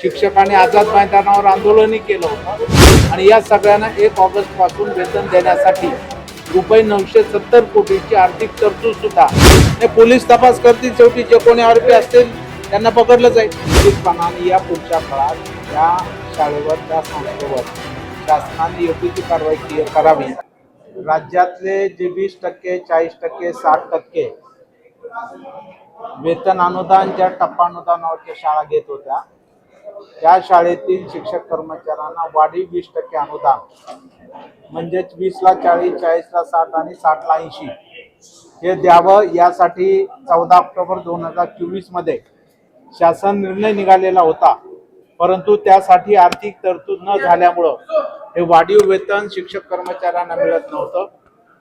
शिक्षकांनी आझाद मैदानावर आंदोलनही केलं होतं. आणि या सगळ्यांना एक ऑगस्टपासून वेतन देण्यासाठी रुपये नऊशे सत्तर कोटीची आर्थिक तरतूद सुद्धा. हे पोलीस तपास करतील शेवटी जे कोणी आरोपी असतील त्यांना पकडलं जाईल. निश्चितपणाने या पुढच्या काळात या शाळेवर त्या संस्थेवर शासनाने योग्य ती कारवाई करावी. राज्यातले जे वीस टक्के चाळीस टक्के साठ टक्के वेतन अनुदान ज्या टप्पा अनुदानावरच्या शाळा घेत होत्या या शाळेतील शिक्षक कर्मचाऱ्यांना वाढीव वीस टक्के अनुदान म्हणजेच वीसला चाळीस चाळीसला साठ आणि साठला ऐंशी हे द्यावं यासाठी चौदा ऑक्टोबर दोन हजार चोवीसमध्ये शासन निर्णय निघालेला होता. परंतु त्यासाठी आर्थिक तरतूद न झाल्यामुळं हे वाढीव वेतन शिक्षक कर्मचाऱ्यांना मिळत नव्हतं.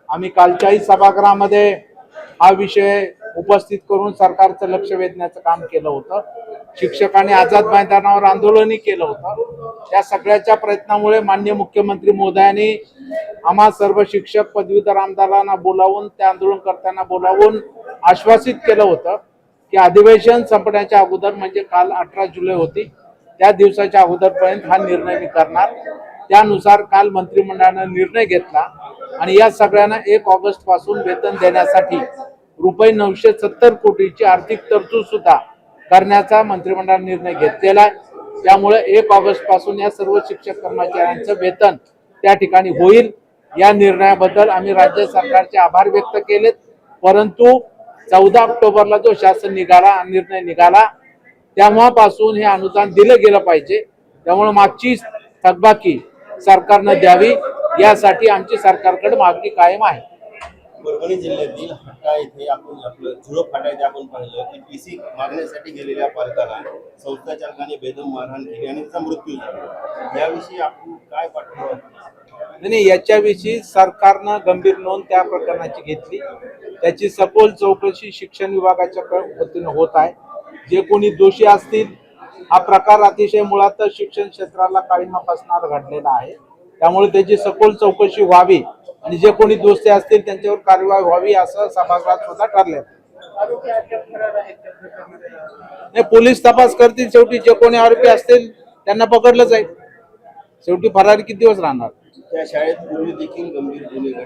आम्ही कालच्याही सभागृहामध्ये हा विषय उपस्थित करून सरकारचं लक्ष वेधण्याचं काम केलं होतं. शिक्षकांनी आझाद मैदानावर आंदोलनही केलं होतं. त्या सगळ्याच्या प्रयत्नामुळे मान्य मुख्यमंत्री मोदयांनी आम्हा सर्व शिक्षक पदवीधर आमदारांना बोलावून त्या आंदोलन करताना बोलावून आश्वासित केलं होतं की अधिवेशन संपण्याच्या अगोदर म्हणजे काल अठरा जुलै होती त्या दिवसाच्या अगोदरपर्यंत हा निर्णय मी करणार. त्यानुसार काल मंत्रिमंडळानं निर्णय घेतला आणि या सगळ्यांना एक ऑगस्टपासून वेतन देण्यासाठी रुपये नऊशे सत्तर कोटीची आर्थिक तरतूद सुद्धा करण्याचा मंत्रिमंडळ निर्णय घेतलेला आहे. त्यामुळे एक ऑगस्टपासून या सर्व शिक्षक कर्मचाऱ्यांचं वेतन त्या ठिकाणी होईल. या निर्णयाबद्दल आम्ही राज्य सरकारचे आभार व्यक्त केलेत. परंतु चौदा ऑक्टोबरला जो शासन निघाला निर्णय निघाला तेव्हापासून हे अनुदान दिलं गेलं पाहिजे. त्यामुळे मागची थकबाकी सरकारनं द्यावी. यासाठी आमची सरकारकडे मागणी कायम आहे. परभणी जिल्ह्यातील हट्टा येथे आपण आपलं झुळप फाटा येथे आपण पाहिलं की पीसी मागण्यासाठी गेलेल्या पालकाला संस्था चालकाने बेदम मारहाण केली आणि त्याचा मृत्यू झाला. याविषयी आपण काय पाठवलं नाही, याच्याविषयी सरकारनं गंभीर नोंद त्या प्रकरणाची घेतली. त्याची सखोल चौकशी शिक्षण विभागाच्या क- वतीनं होत आहे. जे कोणी दोषी असतील हा प्रकार अतिशय मुळातच शिक्षण क्षेत्राला काळीमा फासणार घडलेला आहे. त्यामुळे त्याची सखोल चौकशी व्हावी आणि जे कोणी दोषी असतील त्यांच्यावर कारवाई व्हावी असं सभागृहात सुद्धा ठरले नाही पोलीस तपास करतील शेवटी. जे कोणी आरोपी असतील त्यांना पकडलं जाईल शेवटी फरारी किती दिवस राहणार? त्या शाळेत पूर्वी देखील गंभीर गुन्हे घडले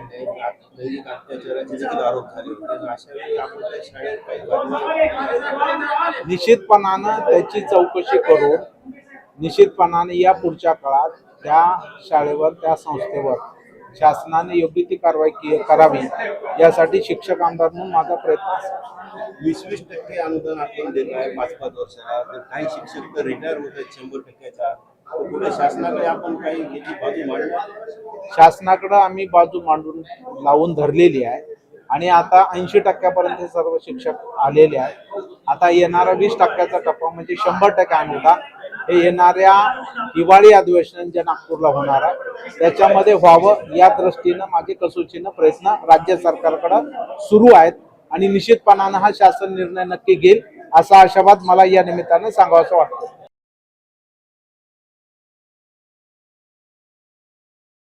लैंगिक अत्याचाराचे देखील आरोप झाले होते. तर अशा वेळी आपण त्या शाळेत काही कारवाई निश्चितपणानं त्याची चौकशी करून निश्चितपणाने या पुढच्या काळात त्या शाळेवर त्या संस्थेवर शासनाने योग्य ती कारवाई के- करावी यासाठी शिक्षक आमदार म्हणून माझा प्रयत्न असेल वीस वीस टक्के अनुदान आपण देत आहे पाच पाच वर्षाला. तर काही शिक्षक तर रिटायर होत आहेत शंभर टक्क्याच्या. शासनाकडे आपण काही याची बाजू मांडणार शासनाकडं आम्ही बाजू मांडून लावून धरलेली आहे. आणि आता ऐंशी टक्क्यापर्यंत सर्व शिक्षक आलेले आहेत. आता येणारा वीस टक्क्याचा टप्पा म्हणजे शंभर टक्के अनुदान हे येणाऱ्या हिवाळी अधिवेशन जे नागपूरला होणार आहे त्याच्यामध्ये व्हावं या दृष्टीनं माझे कसोशीनं प्रयत्न राज्य सरकारकडं सुरू आहेत आणि निश्चितपणानं हा शासन निर्णय नक्की घेईल असा आशावाद मला या निमित्तानं सांगावासा वाटतो.